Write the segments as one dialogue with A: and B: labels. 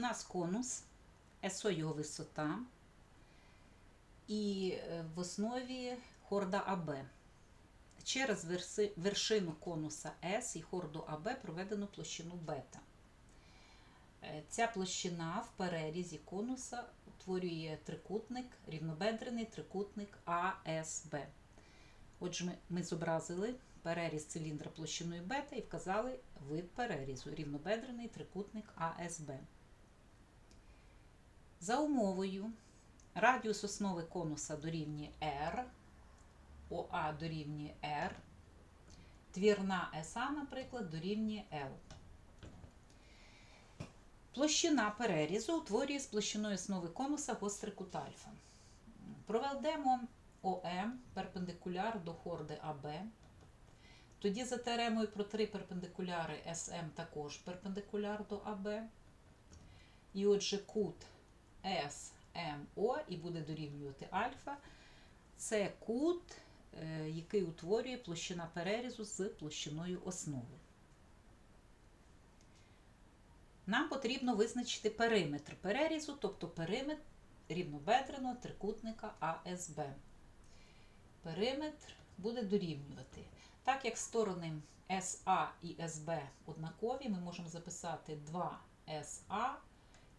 A: нас конус, СО його висота, і е, в основі хорда АБ. Через вершину конуса С і хорду АБ проведено площину бета. Е, Ця площина в перерізі конуса утворює трикутник, рівнобедрений трикутник АСБ. Отже, ми зобразили переріз циліндра площиною бета і вказали вид перерізу рівнобедрений трикутник АСБ. За умовою радіус основи конуса дорівнює R, ОА дорівнює R, твірна СА, наприклад, дорівнює L. Площина перерізу утворює з площиною основи конуса гострий кут альфа. Проведемо ОМ перпендикуляр до хорди АБ. Тоді за теоремою про три перпендикуляри СМ також перпендикуляр до АБ. І отже, кут СМО і буде дорівнювати альфа. Це кут, е, який утворює площина перерізу з площиною основи. Нам потрібно визначити периметр перерізу, тобто периметр рівнобедреного трикутника АСБ. Периметр буде дорівнювати. Так як сторони СА і СБ однакові, ми можемо записати 2СА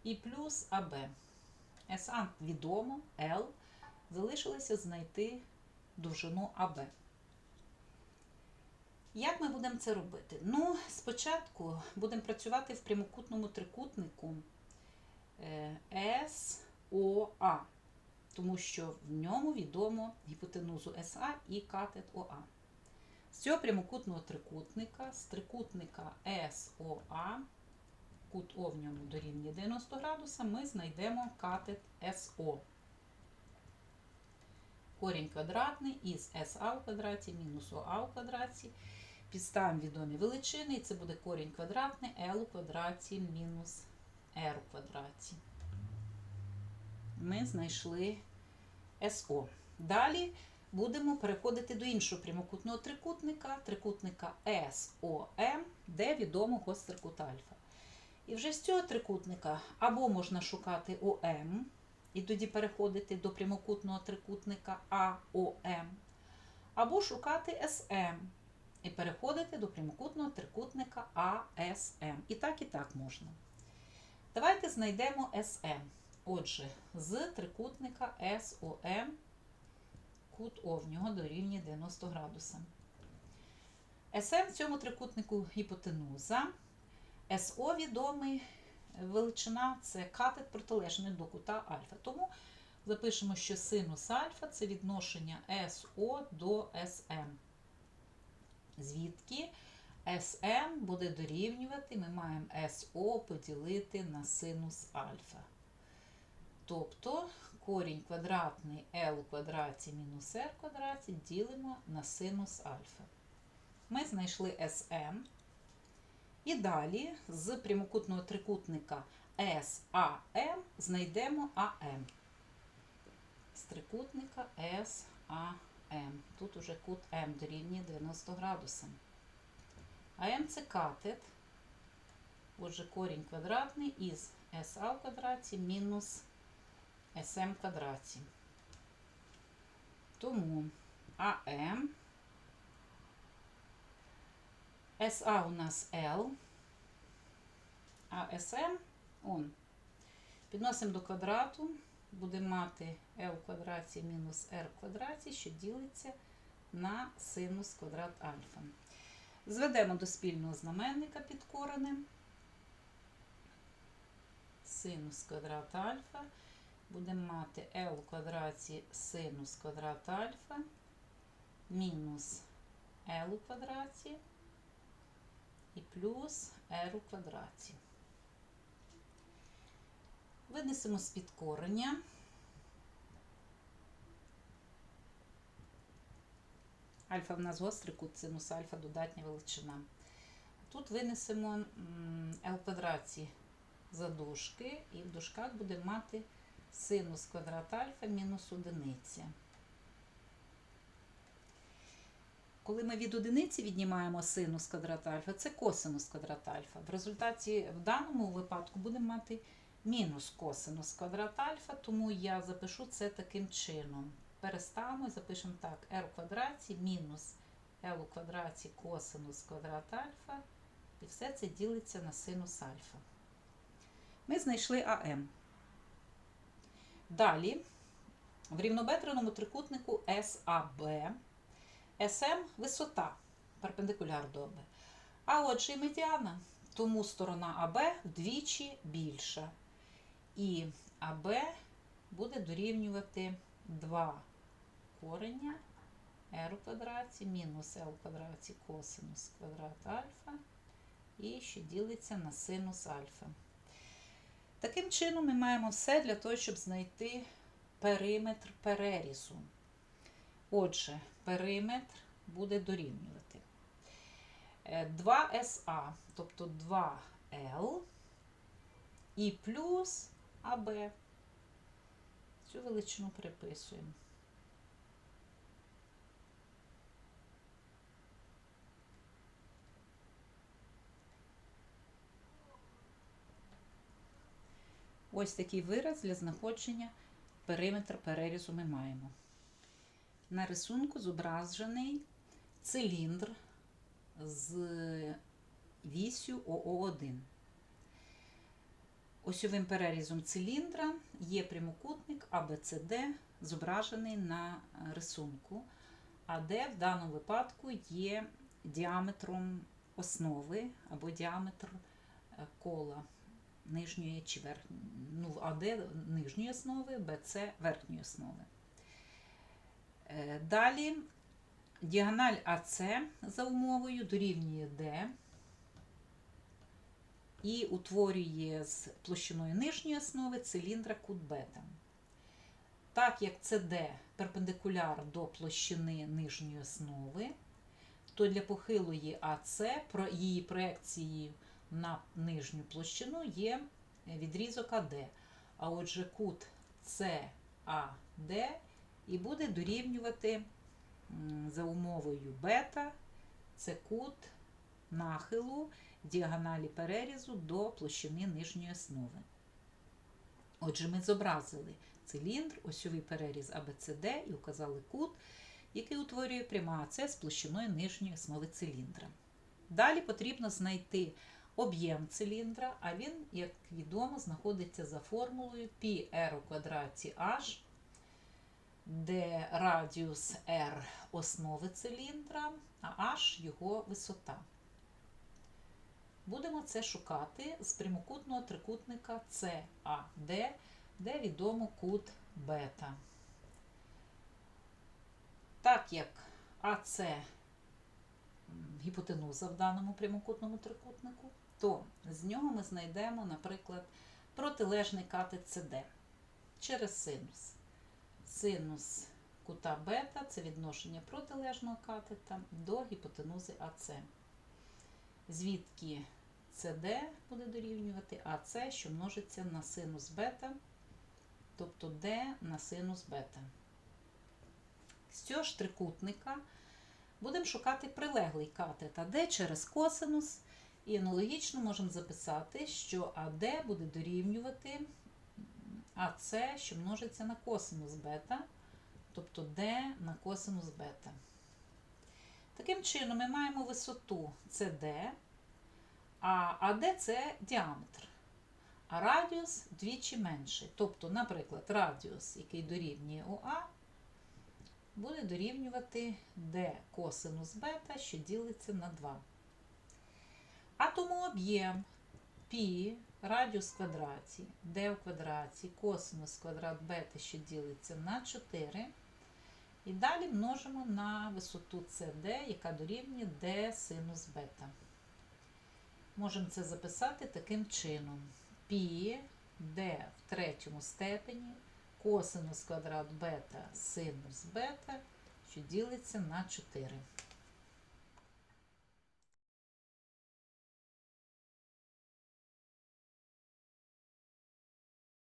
A: і плюс АБ. СА відомо, L. Залишилося знайти довжину АБ. Як ми будемо це робити? Ну, спочатку будемо працювати в прямокутному трикутнику е, СОА, тому що в ньому відомо гіпотенузу СА і катет ОА. З цього прямокутного трикутника, з трикутника СОА, кут О в дорівнює 90 градуса, ми знайдемо катет СО. Корінь квадратний із СА у квадраті мінус ОА у квадраті. Підставимо відомі величини, і це буде корінь квадратний L у квадраті мінус R у квадраті. Ми знайшли СО. Далі будемо переходити до іншого прямокутного трикутника, трикутника СОМ, де відомо гострий кут альфа. І вже з цього трикутника або можна шукати ОМ, і тоді переходити до прямокутного трикутника АОМ, або шукати СМ і переходити до прямокутного трикутника АСМ. І так, і так можна. Давайте знайдемо СМ. Отже, з трикутника СОМ кут О в нього дорівнює 90 градуса. СМ в цьому трикутнику гіпотенуза. СО відомий величина це катет протилежний до кута альфа. Тому запишемо, що синус альфа це відношення СО до СМ. Звідки СМ буде дорівнювати, ми маємо СО поділити на синус альфа. Тобто корінь квадратний L у квадраті мінус R квадраті ділимо на синус альфа. Ми знайшли SM. І далі з прямокутного трикутника SAM знайдемо АМ. З трикутника SAM. Тут уже кут М дорівнює 90 градусам. АМ це катет. Отже, корінь квадратний із СА в квадраті мінус СМ в квадраті. Тому АМ СА у нас L, а СМ он. Підносимо до квадрату, будемо мати L в квадраті мінус R в квадраті, що ділиться на синус квадрат альфа. Зведемо до спільного знаменника під коренем. Синус квадрат альфа. Будемо мати L у квадраті синус квадрат альфа мінус L у квадраті і плюс r у квадраті. Винесемо з під корення. Альфа в нас гострий кут, синус альфа додатня величина. Тут винесемо l квадраті за дужки, і в дужках будемо мати синус квадрат альфа мінус одиниця. Коли ми від одиниці віднімаємо синус квадрат альфа, це косинус квадрат альфа. В результаті в даному випадку будемо мати мінус косинус квадрат альфа, тому я запишу це таким чином. Переставимо і запишемо так: r у квадраті мінус l у квадраті косинус квадрат альфа. І все це ділиться на синус альфа. Ми знайшли АМ. Далі, в рівнобедреному трикутнику САБ, СМ висота перпендикуляр до АБ. А отже, і медіана. Тому сторона АБ вдвічі більша. І АБ буде дорівнювати 2 корення r у квадраті мінус l у квадраті косинус квадрат альфа. І що ділиться на синус альфа. Таким чином, ми маємо все для того, щоб знайти периметр перерізу. Отже, периметр буде дорівнювати 2SA, тобто 2L і плюс АБ. Цю величину переписуємо. Ось такий вираз для знаходження периметра перерізу ми маємо. На рисунку зображений циліндр з вісю ОО1. Осьовим перерізом циліндра є прямокутник АБЦД, зображений на рисунку, а де в даному випадку є діаметром основи або діаметр кола нижньої чи верхньої, ну, АД нижньої основи, БЦ верхньої основи. Далі діагональ АЦ за умовою дорівнює D і утворює з площиною нижньої основи циліндра кут бета. Так як CD перпендикуляр до площини нижньої основи, то для похилої АЦ її проекцією на нижню площину є відрізок АД. А отже, кут CAD і буде дорівнювати за умовою бета, це кут нахилу діагоналі перерізу до площини нижньої основи. Отже, ми зобразили циліндр, осьовий переріз АБЦД і указали кут, який утворює пряма АЦ з площиною нижньої основи циліндра. Далі потрібно знайти об'єм циліндра, а він, як відомо, знаходиться за формулою πr у квадраті h, де радіус r основи циліндра, а h його висота. Будемо це шукати з прямокутного трикутника CAD, де відомо кут бета. Так як АЦ гіпотенуза в даному прямокутному трикутнику, то з нього ми знайдемо, наприклад, протилежний катет CD через синус. Синус кута бета це відношення протилежного катета до гіпотенузи АЦ. Звідки CD буде дорівнювати АЦ, що множиться на синус бета, тобто D на синус бета. З цього ж трикутника будемо шукати прилеглий катет АД через косинус. І аналогічно можемо записати, що АД буде дорівнювати АС, що множиться на косинус бета, тобто D на косинус бета. Таким чином, ми маємо висоту CD, а АД це діаметр, а радіус двічі менший. Тобто, наприклад, радіус, який дорівнює ОА, буде дорівнювати D косинус бета, що ділиться на 2. А тому об'єм π радіус квадраті, d в квадраті, косинус квадрат бета, що ділиться на 4. І далі множимо на висоту CD, яка дорівнює d синус бета. Можемо це записати таким чином. π d в третьому степені, косинус квадрат бета синус бета, що ділиться на 4.